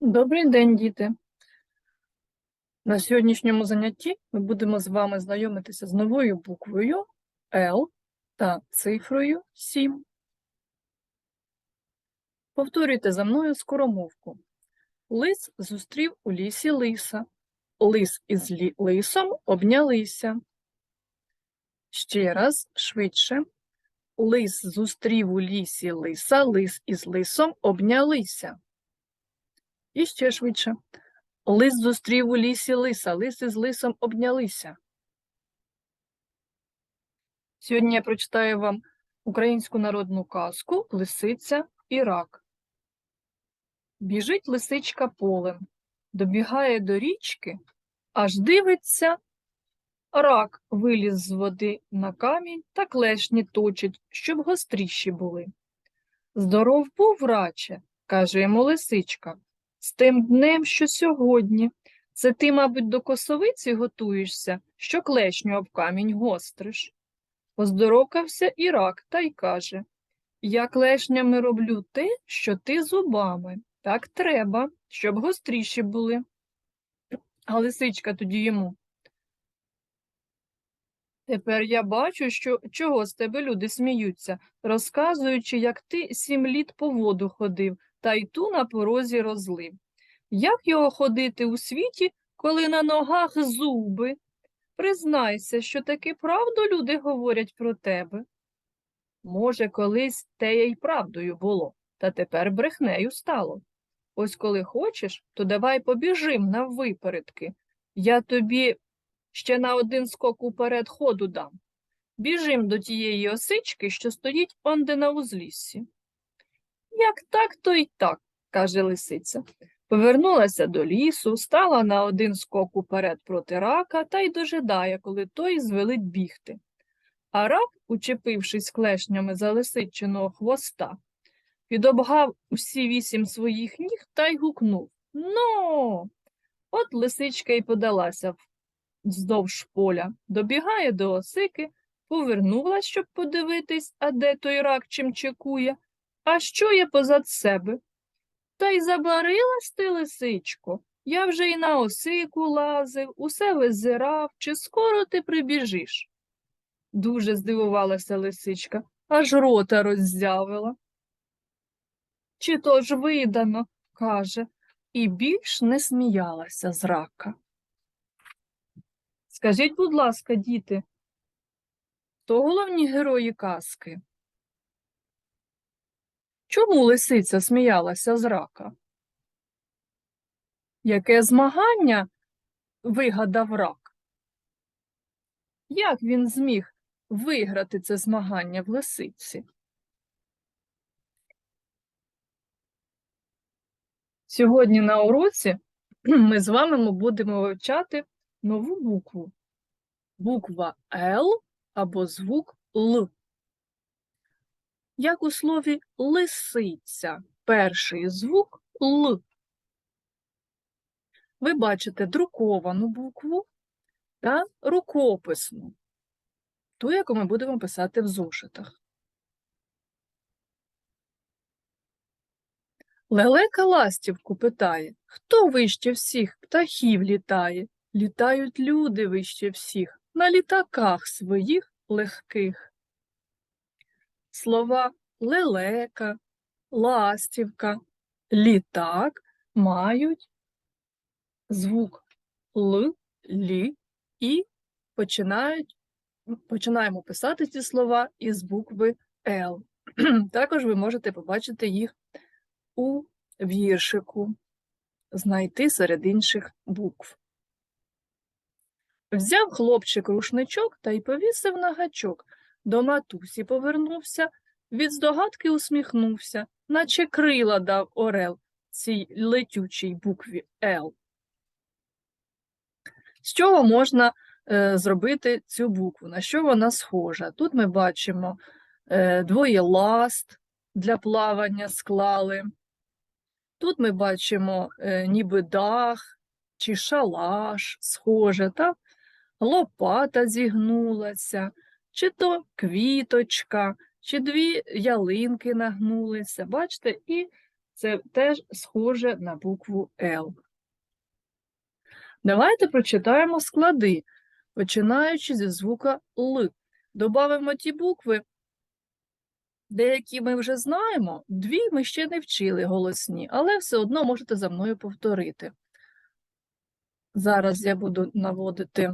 Добрий день, діти. На сьогоднішньому занятті ми будемо з вами знайомитися з новою буквою Л та цифрою 7. Повторюйте за мною скоромовку. Лис зустрів у лісі лиса. Лис із лі- лисом обнялися. Ще раз, швидше. Лис зустрів у лісі лиса, лис із лисом обнялися. І ще швидше. Лис зустрів у лісі лиса, лис із лисом обнялися. Сьогодні я прочитаю вам українську народну казку Лисиця і рак. Біжить лисичка полем, добігає до річки, аж дивиться, рак виліз з води на камінь та клешні точить, щоб гостріші були. Здоров був, раче, каже йому лисичка. З тим днем, що сьогодні. Це ти, мабуть, до косовиці готуєшся, що клешню об камінь гостриш. Поздоровкався і рак та й каже Я клешнями роблю те, що ти зубами. Так треба, щоб гостріші були. А лисичка тоді йому. Тепер я бачу, що чого з тебе люди сміються, розказуючи, як ти сім літ по воду ходив, та й ту на порозі розлив. Як його ходити у світі, коли на ногах зуби? Признайся, що таки правду люди говорять про тебе. Може, колись те й правдою було, та тепер брехнею стало. Ось коли хочеш, то давай побіжим на випередки. Я тобі ще на один скок уперед ходу дам. Біжим до тієї осички, що стоїть онде на узліссі. Як так, то й так, каже лисиця. Повернулася до лісу, стала на один скок уперед проти рака та й дожидає, коли той звелить бігти. А рак, учепившись клешнями за лисичиного хвоста, підобгав усі вісім своїх ніг та й гукнув Ну. От лисичка й подалася вздовж поля, добігає до осики, повернулась, щоб подивитись, а де той рак чим чекує, а що є позад себе? Та й забарилась ти, лисичко. Я вже й на осику лазив, усе визирав, чи скоро ти прибіжиш? Дуже здивувалася лисичка, аж рота роззявила. Чи то ж видано, каже, і більш не сміялася з рака. Скажіть, будь ласка, діти, хто головні герої казки? Чому лисиця сміялася з рака? Яке змагання вигадав рак? Як він зміг виграти це змагання в лисиці? Сьогодні на уроці ми з вами будемо вивчати нову букву. Буква Л або звук Л. Як у слові лисиця, перший звук Л. Ви бачите друковану букву та рукописну, ту, яку ми будемо писати в зошитах. Лелека ластівку питає, хто вище всіх птахів літає? Літають люди вище всіх, на літаках своїх легких. Слова лелека, ластівка, літак мають звук Л, Лі і починають, починаємо писати ці слова із букви Л. Також ви можете побачити їх у віршику, знайти серед інших букв. Взяв хлопчик рушничок та й повісив на гачок. До матусі повернувся, від здогадки усміхнувся, наче крила дав орел цій летючій букві Л. З чого можна е, зробити цю букву? На що вона схожа? Тут ми бачимо е, двоє ласт для плавання склали. Тут ми бачимо е, ніби дах чи шалаш схоже, так? лопата зігнулася, чи то квіточка, чи дві ялинки нагнулися. Бачите, і Це теж схоже на букву Л. Давайте прочитаємо склади, починаючи зі звука Л. Добавимо ті букви, деякі ми вже знаємо, дві ми ще не вчили голосні, але все одно можете за мною повторити. Зараз я буду наводити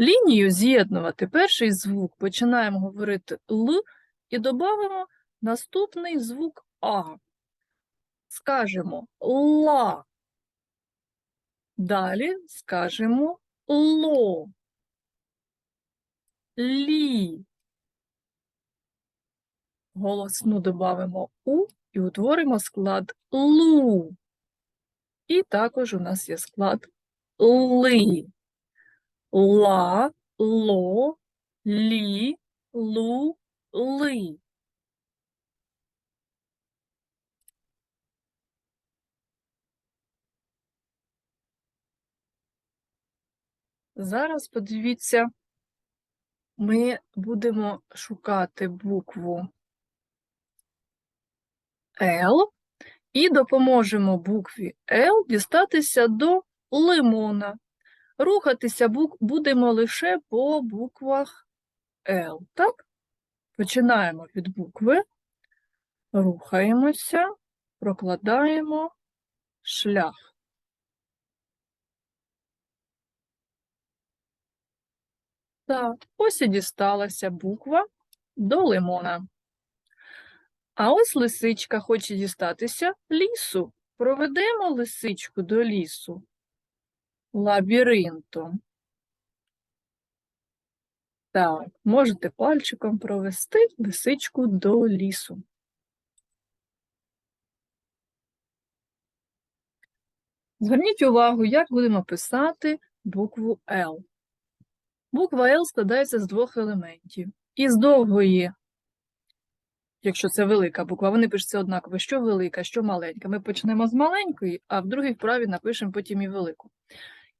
лінію, з'єднувати перший звук, починаємо говорити Л і додамо наступний звук А. Скажемо ла. Далі скажемо ло. Лі. Голосну додамо у і утворимо склад лу. І також у нас є склад ли. Ла, ло, лі, лу, ли. Зараз подивіться, ми будемо шукати букву Л і допоможемо букві Л дістатися до лимона. Рухатися будемо лише по буквах Л. Так? Починаємо від букви, рухаємося, прокладаємо шлях. Так, ось і дісталася буква до лимона. А ось лисичка хоче дістатися лісу. Проведемо лисичку до лісу лабіринтом. Так, можете пальчиком провести лисичку до лісу. Зверніть увагу, як будемо писати букву Л. Буква Л складається з двох елементів. Із довгої, якщо це велика буква, вони пишуться однаково, що велика, що маленька. Ми почнемо з маленької, а в другій вправі напишемо потім і велику.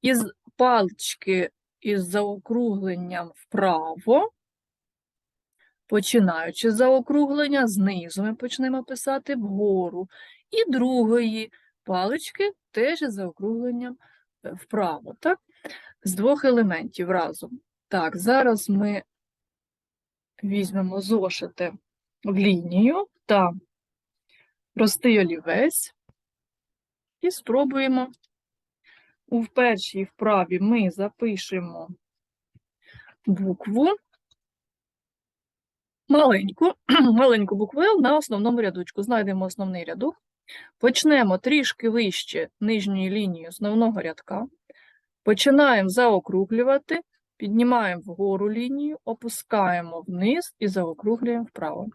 Із палички із заокругленням вправо, починаючи з заокруглення, знизу ми почнемо писати вгору. І другої палички теж із заокругленням е, вправо, так? З двох елементів разом. Так, зараз ми візьмемо зошити в лінію та простий олівець і спробуємо у першій вправі ми запишемо букву маленьку, маленьку букву Л на основному рядочку. Знайдемо основний рядок. Почнемо трішки вище нижньої лінії основного рядка. Починаємо заокруглювати, піднімаємо вгору лінію, опускаємо вниз і заокруглюємо вправо.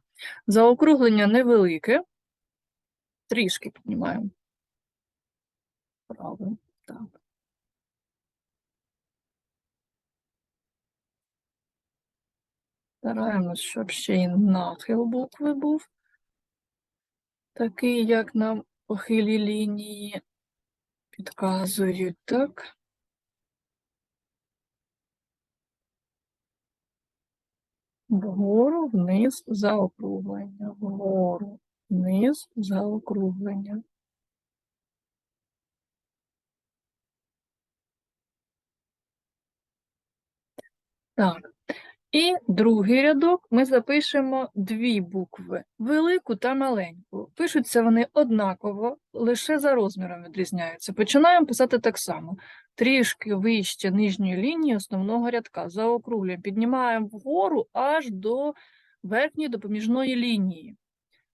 Заокруглення невелике, трішки піднімаємо вправо. Так. Стараємось, щоб ще й нахил букви був, такий, як нам похилі лінії підказують, так? Вгору, вниз, заокруглення, вгору, вниз, заокруглення. Так. І другий рядок ми запишемо дві букви велику та маленьку. Пишуться вони однаково, лише за розміром відрізняються. Починаємо писати так само: трішки вище нижньої лінії основного рядка. Заокруглюємо, піднімаємо вгору аж до верхньої допоміжної лінії.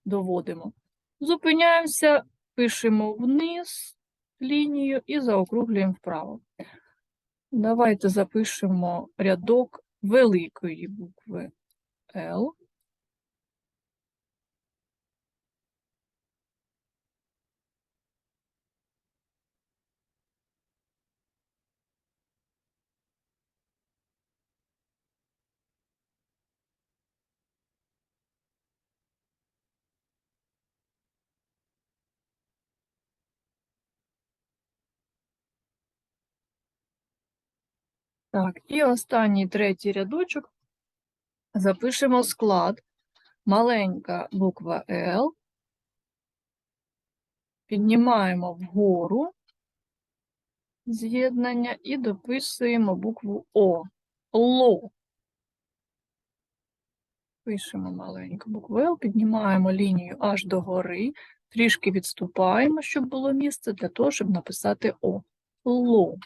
Доводимо. Зупиняємося, пишемо вниз лінію і заокруглюємо вправо. Давайте запишемо рядок великої букви Л. Так, і останній третій рядочок запишемо склад. Маленька буква Л, Піднімаємо вгору з'єднання і дописуємо букву О. Ло. Пишемо маленьку букву Л, піднімаємо лінію аж до гори, трішки відступаємо, щоб було місце для того, щоб написати О. Ло.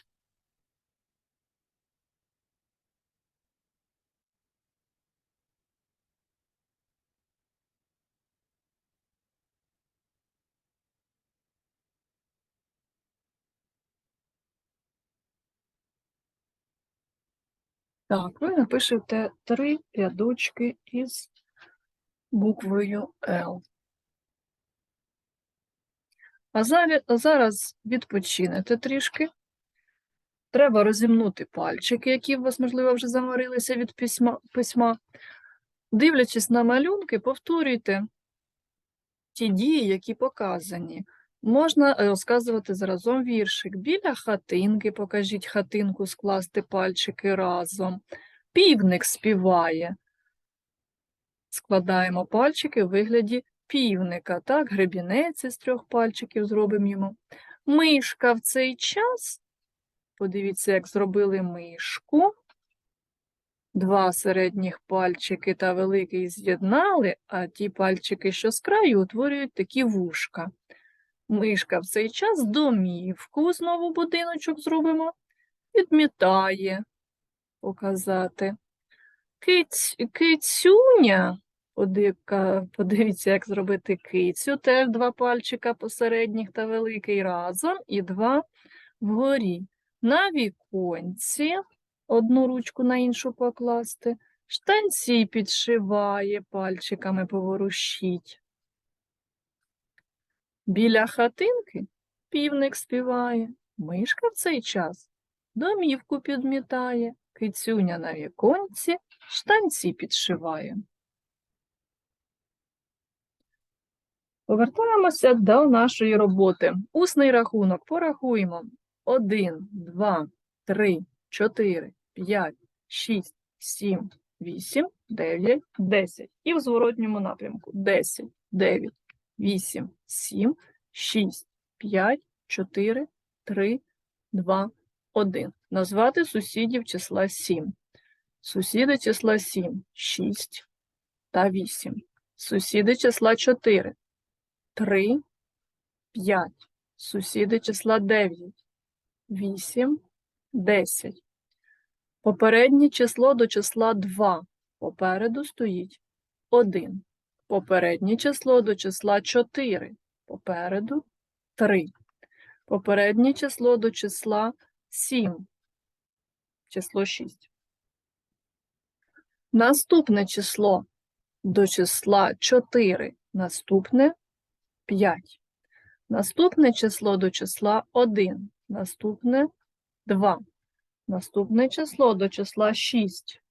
Так, ви напишете три рядочки із буквою зараз, а зараз відпочинете трішки. Треба розімнути пальчики, які у вас, можливо, вже заморилися від письма. письма. Дивлячись на малюнки, повторюйте ті дії, які показані. Можна е, розказувати зразом віршик. Біля хатинки покажіть хатинку, скласти пальчики разом. Півник співає. Складаємо пальчики у вигляді півника. Так, гребінець із трьох пальчиків зробимо йому. Мишка в цей час. Подивіться, як зробили мишку. Два середніх пальчики та великий з'єднали, а ті пальчики, що з краю, утворюють такі вушка. Мишка в цей час домівку, знову будиночок зробимо, відмітає показати. Киць, кицюня, подивіться, як зробити кицю, теж два пальчика посередніх та великий разом, і два вгорі. На віконці одну ручку на іншу покласти, штанці підшиває, пальчиками поворушіть. Біля хатинки півник співає, мишка в цей час домівку підмітає, кицюня на віконці штанці підшиває. Повертаємося до нашої роботи. Усний рахунок порахуємо. 1, 2, 3, 4, 5, 6, 7, 8, 9, 10. І в зворотньому напрямку 10, 9, 8, 7, 6, 5, 4, 3, 2, 1. Назвати сусідів числа 7. Сусіди числа 7, 6 та 8. Сусіди числа 4, 3, 5. Сусіди числа 9, 8, 10. Попереднє число до числа 2. Попереду стоїть 1. Попереднє число до числа 4. Попереду 3. Попереднє число до числа 7. Число 6. Наступне число до числа 4. Наступне 5. Наступне число до числа 1. Наступне 2. Наступне число до числа 6.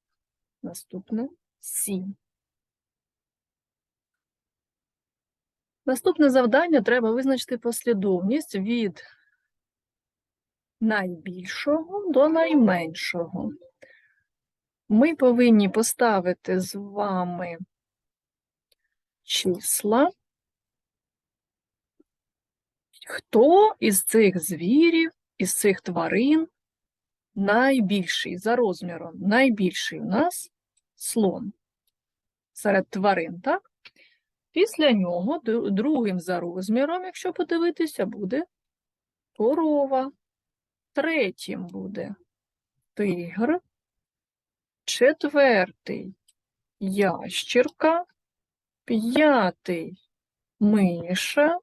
Наступне 7. Наступне завдання треба визначити послідовність від найбільшого до найменшого. Ми повинні поставити з вами числа. Хто із цих звірів, із цих тварин найбільший за розміром? Найбільший у нас слон серед тварин, так? Після нього другим за розміром, якщо подивитися, буде корова. Третім буде тигр. Четвертий ящірка. П'ятий миша.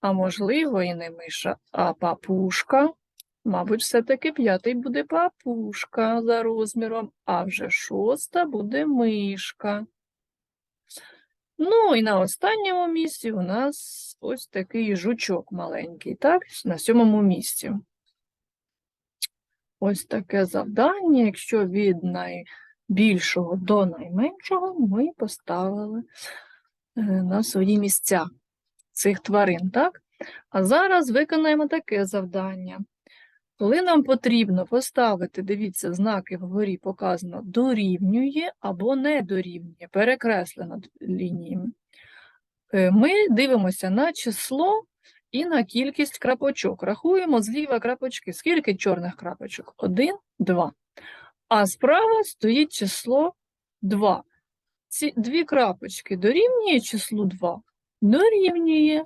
А можливо, і не миша, а папушка. Мабуть, все-таки п'ятий буде папушка за розміром, а вже шоста буде мишка. Ну і на останньому місці у нас ось такий жучок маленький, так? На сьомому місці. Ось таке завдання. Якщо від найбільшого до найменшого ми поставили е, на свої місця цих тварин, так? А зараз виконаємо таке завдання. Коли нам потрібно поставити, дивіться, знаки вгорі показано дорівнює або не дорівнює, перекреслено лініями. Е, Ми дивимося на число і на кількість крапочок. Рахуємо зліва крапочки. Скільки чорних крапочок? Один, два. А справа стоїть число 2. Ці дві крапочки дорівнює числу 2? Дорівнює.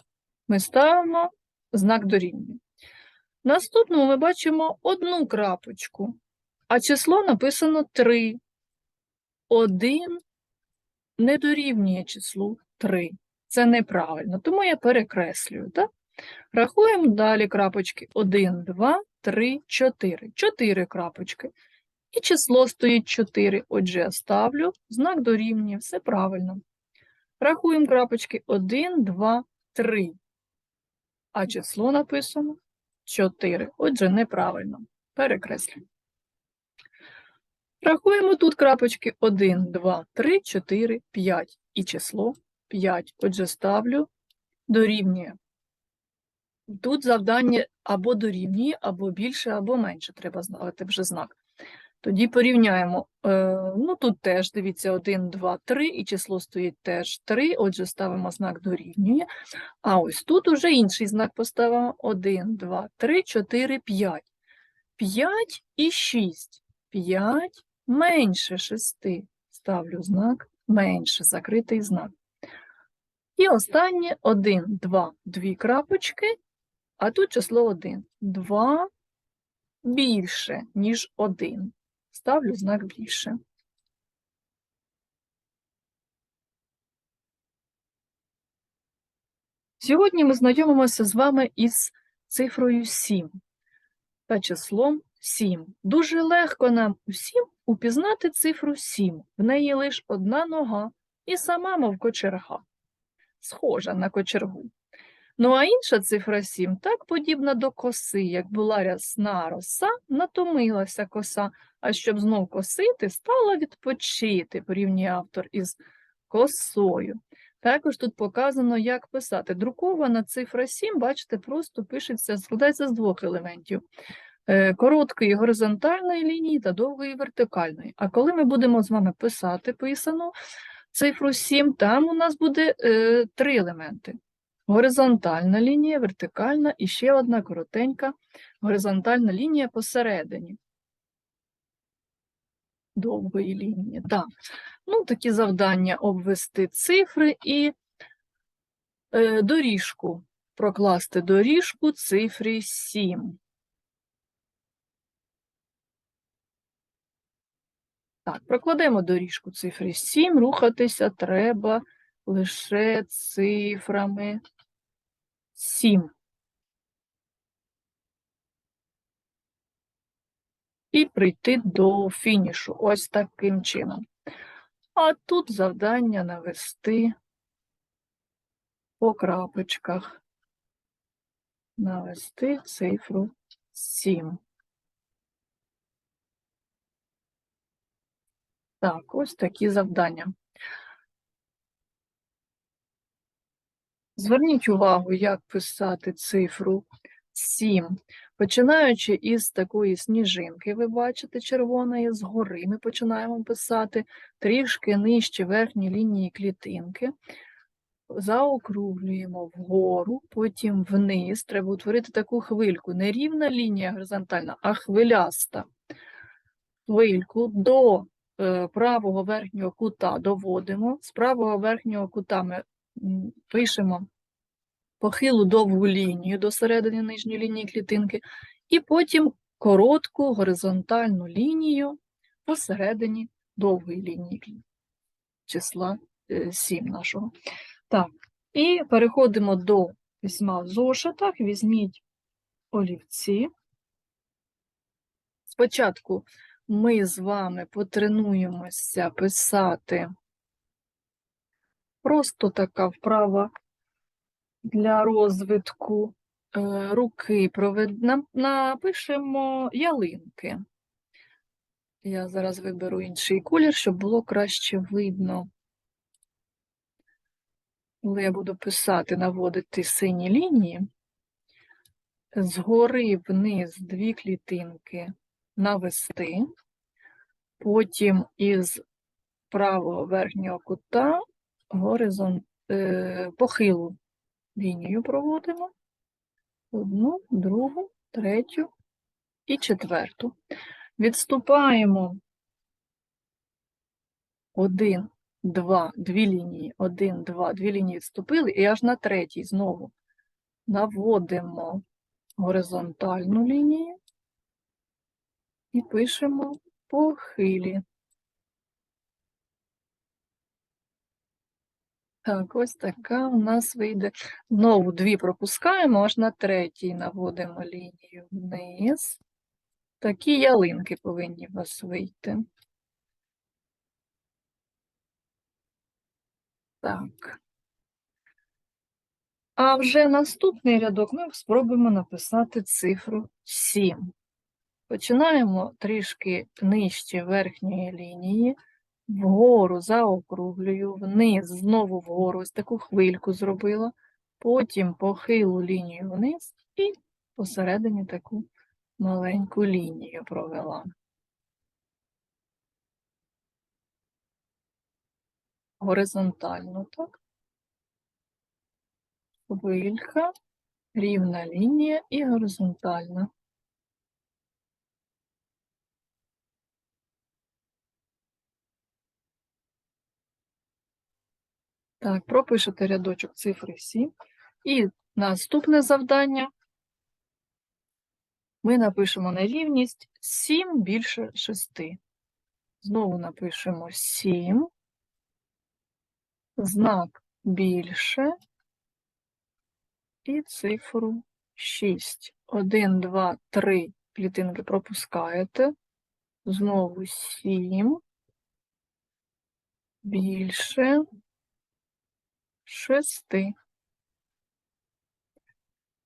Ми ставимо знак дорівнює. Наступному ми бачимо одну крапочку, а число написано 3. 1 не дорівнює числу 3. Це неправильно, тому я перекреслюю. Так? Рахуємо далі крапочки 1, 2, 3, 4. 4 крапочки. І число стоїть 4. Отже, я ставлю знак дорівнює. Все правильно. Рахуємо крапочки 1, 2, 3. А число написано 4. Отже, неправильно. Перекреслюємо. Рахуємо тут крапочки 1, 2, 3, 4, 5. І число 5. Отже, ставлю дорівнює. Тут завдання або дорівнює, або більше, або менше. Треба знати вже знак. Тоді порівняємо. Е, ну, тут теж, дивіться, 1, 2, 3, і число стоїть теж 3, отже, ставимо знак дорівнює. А ось тут уже інший знак поставимо. 1, 2, 3, 4, 5. 5 і 6. 5 менше 6. Ставлю знак менше, закритий знак. І останнє 1, 2, 2 крапочки, а тут число 1. 2 більше, ніж 1. Ставлю знак більше. Сьогодні ми знайомимося з вами із цифрою 7 та числом 7. Дуже легко нам усім упізнати цифру 7. В неї лише одна нога і сама, мов кочерга, схожа на кочергу. Ну а інша цифра 7 так подібна до коси, як була рясна роса, натомилася коса, а щоб знов косити, стала відпочити, порівнює автор із косою. Також тут показано, як писати. Друкована цифра 7, бачите, просто пишеться, складається з двох елементів. е, Короткої горизонтальної лінії та довгої вертикальної. А коли ми будемо з вами писати писану цифру 7, там у нас буде е, три елементи. Горизонтальна лінія, вертикальна і ще одна коротенька горизонтальна лінія посередині довгої лінії. Так. Ну, такі завдання обвести цифри і е, доріжку, прокласти доріжку цифрі 7. Так, прокладемо доріжку цифрі 7, рухатися треба лише цифрами 7. І прийти до фінішу ось таким чином. А тут завдання навести по крапочках. Навести цифру 7. Так, ось такі завдання. Зверніть увагу, як писати цифру 7. Починаючи із такої сніжинки, ви бачите, червоної, згори ми починаємо писати, трішки нижче верхньої лінії клітинки, заокруглюємо вгору, потім вниз. Треба утворити таку хвильку. Не рівна лінія горизонтальна, а хвиляста. Хвильку до е, правого верхнього кута доводимо. З правого верхнього кута ми пишемо похилу довгу лінію до середини нижньої лінії клітинки, і потім коротку горизонтальну лінію посередині довгої лінії числа 7 нашого. Так, і переходимо до письма в зошитах. Візьміть олівці. Спочатку ми з вами потренуємося писати просто така вправа для розвитку е, руки напишемо ялинки. Я зараз виберу інший колір, щоб було краще видно. Коли я буду писати, наводити сині лінії, згори вниз дві клітинки навести, потім із правого верхнього кута горизонт... е, похилу лінію проводимо. Одну, другу, третю і четверту. Відступаємо один, два, дві лінії, один, два, дві лінії відступили, і аж на третій знову наводимо горизонтальну лінію і пишемо похилі. Так, ось така у нас вийде. Знову дві пропускаємо, аж на третій наводимо лінію вниз. Такі ялинки повинні у вас вийти. Так. А вже наступний рядок ми спробуємо написати цифру 7. Починаємо трішки нижче верхньої лінії, вгору заокруглюю, вниз, знову вгору, ось таку хвильку зробила, потім похилу лінію вниз і посередині таку маленьку лінію провела. Горизонтально, так? Хвилька, рівна лінія і горизонтальна. Так, пропишете рядочок цифри 7. І наступне завдання. Ми напишемо нерівність 7 більше 6. Знову напишемо 7, знак більше і цифру 6. 1, 2, 3 клітинки пропускаєте. Знову 7 більше 6.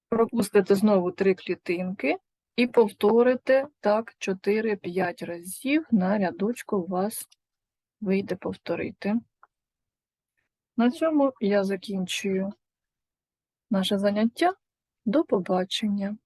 Пропустите знову 3 клітинки і повторите так 4-5 разів на рядочку у вас вийде повторити. На цьому я закінчую наше заняття. До побачення!